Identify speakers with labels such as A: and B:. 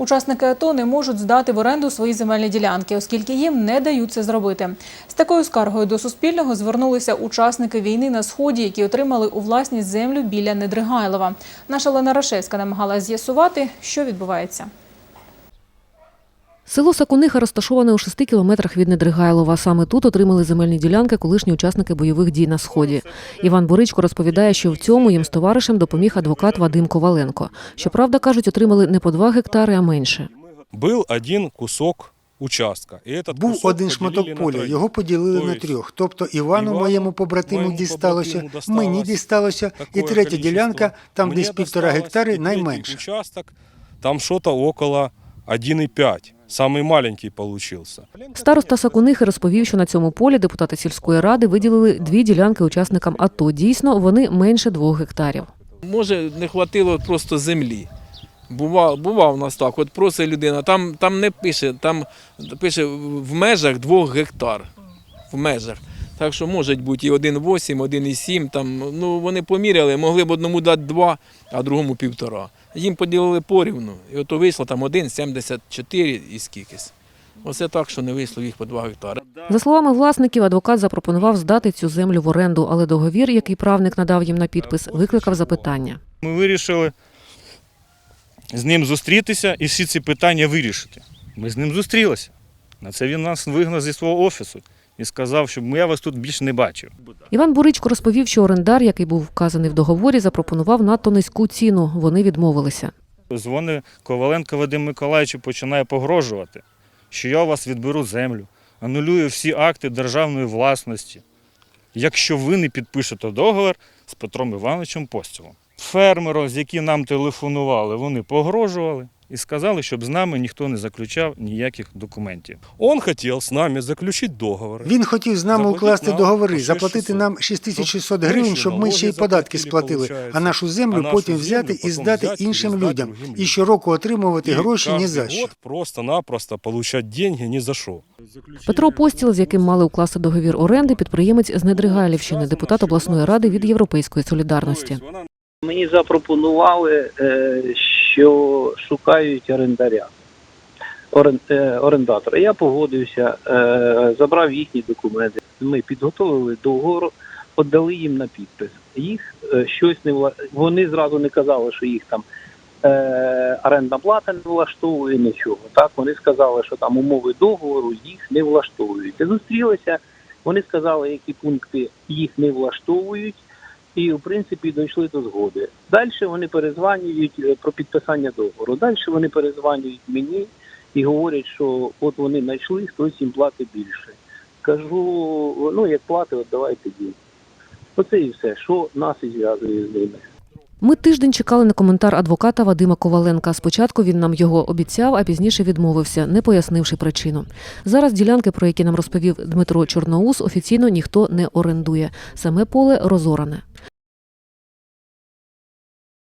A: Учасники АТО не можуть здати в оренду свої земельні ділянки, оскільки їм не дають це зробити. З такою скаргою до Суспільного звернулися учасники війни на сході, які отримали у власність землю біля Недригайлова. Наша Лена Рашевська намагалася з'ясувати, що відбувається.
B: Село Сакуниха розташоване у 6 кілометрах від Недригайлова. Саме тут отримали земельні ділянки колишні учасники бойових дій на сході. Іван Боричко розповідає, що в цьому їм з товаришем допоміг адвокат Вадим Коваленко. Щоправда, кажуть, отримали не по 2 гектари, а менше.
C: Был один кусок участка. И этот
D: Був
C: кусок
D: один шматок поля, його поділили на трьох. Тобто Івану,
C: Івану,
D: моєму побратиму, дісталося,
C: побратиму
D: мені дісталося, і третя ділянка, там десь півтора гектари, найменше.
C: участок, там что-то около 1,5. Самый маленький получился.
B: Староста Сакунихи розповів, що на цьому полі депутати сільської ради виділили дві ділянки учасникам АТО. Дійсно, вони менше двох гектарів.
E: Може, не хватило просто землі. Бува, бував у нас так, от просить людина, там, там не пише, там пише в межах двох гектар. В межах. Так що може бути і 1,8, 1,7, там, ну вони поміряли, могли б одному дати 2, а другому півтора. Їм поділили порівну, і ото вийшло там 1,74 і скількись. Оце так, що не вийшло їх по 2 гектари.
B: За словами власників, адвокат запропонував здати цю землю в оренду, але договір, який правник надав їм на підпис, викликав запитання.
F: Ми вирішили з ним зустрітися і всі ці питання вирішити. Ми з ним зустрілися. На це він нас вигнав зі свого офісу і сказав, щоб я вас тут більше не бачив.
B: Іван Буричко розповів, що орендар, який був вказаний в договорі, запропонував надто низьку ціну. Вони відмовилися.
F: Дзвони Коваленко Вадим Миколаївич починає погрожувати, що я у вас відберу землю, анулюю всі акти державної власності, якщо ви не підпишете договір з Петром Івановичем Постілом. Фермерам, з які нам телефонували, вони погрожували і сказали, щоб з нами ніхто не заключав ніяких документів.
C: Он хотел с нами заключить договор.
D: Він хотів з нами
C: Заплатити
D: укласти
C: нам
D: договори, заплатити нам 6600
C: Щоб ми
D: гривень, щоб ми ще й податки сплатили, а нашу
C: А
D: землю
C: нашу
D: потім
C: землю
D: взяти і здати
C: взяти
D: іншим людям. І щороку отримувати гроші ні за що.
C: просто-напросто получать деньги ни за что.
B: Петро Постіл, з яким мали укласти договір оренди, підприємець з Недригайлівщини, депутат обласної ради від Європейської солідарності.
G: Мені запропонували, е, що шукають орендаря, е, орендатора. Я погодився, е, забрав їхні документи. Ми підготовили договор, віддали їм на підпис. Їх е, щось не вла... Вони зразу не казали, що їх там орендна плата не влаштовує нічого. Так вони сказали, що там умови договору їх не влаштовують. Зустрілися. Вони сказали, які пункти їх не влаштовують і в принципі дійшли до згоди. Далі вони перезванюють е, про підписання договору. Далі вони перезванюють мені і говорять, що от вони знайшли, хтось їм платить більше. Кажу, ну як платить, от давайте дій. Оце і все, що нас і зв'язує з ними.
B: Ми тиждень чекали на коментар адвоката Вадима Коваленка. Спочатку він нам його обіцяв, а пізніше відмовився, не пояснивши причину. Зараз ділянки, про які нам розповів Дмитро Чорноус, офіційно ніхто не орендує. Саме поле розоране.